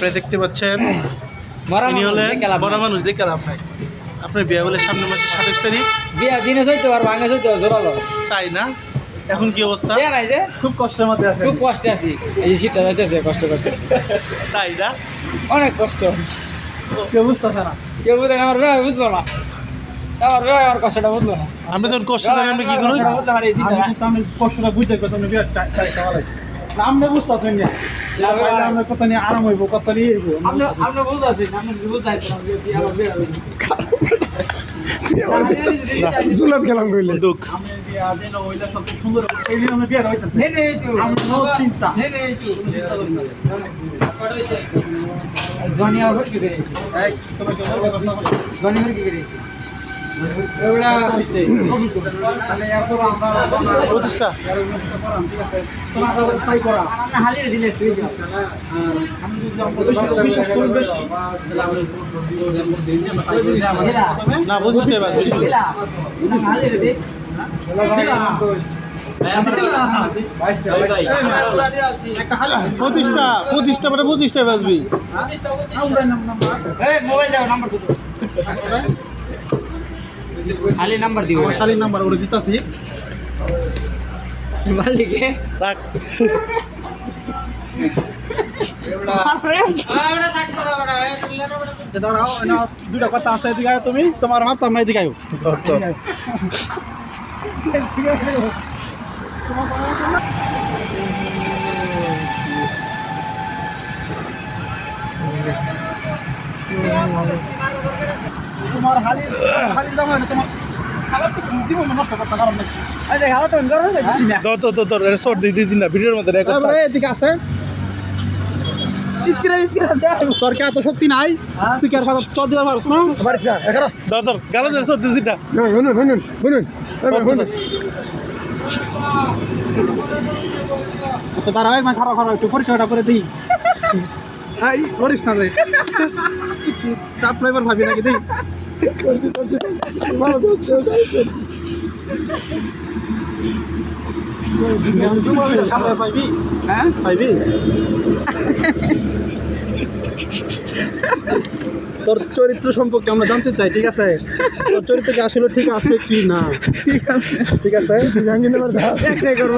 আপনারা দেখতে পাচ্ছেন ইনি হলেন বড় মানুষ দেখে লাভ নাই। আপনার বিয়ে বলে সামনের মাসের সাতাশ তারিখ। বিয়া দিনে পারব আগে চলতে পারব জোরালো। তাই না? এখন কি অবস্থা? নাই যে। খুব কষ্টের মধ্যে আছে খুব কষ্টে আছি। এই শীতটা যাইতেছে কষ্ট করতে। তাই না? অনেক কষ্ট। কেউ বুঝতেছে না কেউ বুঝে আমার বিয়া বুঝলো না। আমার বিয়া আমার কষ্টটা বুঝলো না। আমরা যখন কষ্ট দেন আমরা কি করুন কষ্টটা বুঝতে পারি আমি কষ্টটা বুঝতে কত চাই আপনি বুঝতেছেন না? আমরা কত নিয়ে আরাম হইব কত নিয়ে হইব আপনি আপনি বুঝতে আছেন আপনি বিয়া জুলাত গেলাম কইলে। দুঃখ। জনি আবার কি করে এই তুমি কি বলব কথা বলো। জনি আবার কি করে প্রতিষ্ঠা তাহলে আমরা না বুঝতে প্রতিষ্ঠা প্রতিষ্ঠা মানে প্রতিষ্ঠা বাজবি। মোবাইল নাম্বার খালি নাম্বার দিও শালীর নাম্বার ওরে দিতাছি মালিকে রাখ দাঁড়াও না দুটা কথা আছে এদিকে আয় তুমি তোমার হাত আমার এদিকে আয়ো তোর তো ঠিক আছে তোমার হালি হালি জামা না তোমার হালাত তো কারণ নাই তুই চল পারছ না গালা দেন দিন শুনুন শুনুন শুনুন তো তারা একবার খারাপ খারাপ একটু পরীক্ষাটা করে দিই হ্যাঁ লরিস না যাই চাপ ভাবি নাকি দিই পাইবি হ্যাঁ পাইবি তোর চরিত্র সম্পর্কে আমরা জানতে চাই ঠিক আছে? তোর চরিত্র কি আসলে ঠিক আছে কি না? ঠিক আছে। ঠিক আছে? জাহাঙ্গীরনগর করব।